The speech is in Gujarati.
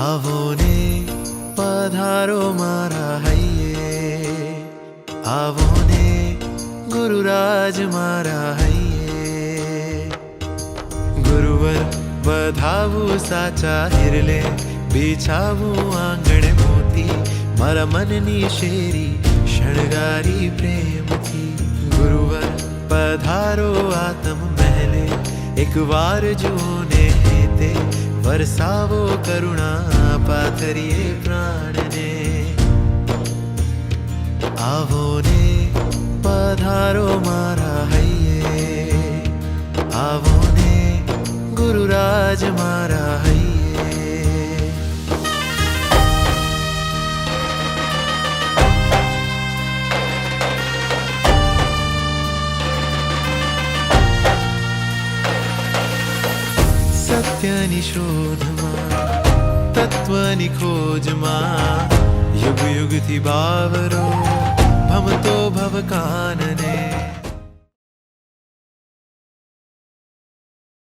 આવો ને પધારો મારા હૈયે. આવો ને ગુરુરાજ મારા હૈયે. ગુરુવર વધાવું સાચા હિરલે, બિછાવું આંગણે મોતી, મારા મનની શેરી શણગારી પ્રેમથી. ગુરુવર પધારો આતમ મહેલે, એક વાર જુને હેતે વરસાવો કરુણા પાથરીએ પ્રાણને આવો ને પધારો મારા હૈયે આવો ને ગુરુરાજ મારા હૈયે સત્યની શોધમાં તત્વની ખોજમાં યુગ યુગથી બાવરો ભમતો ભવ કાનને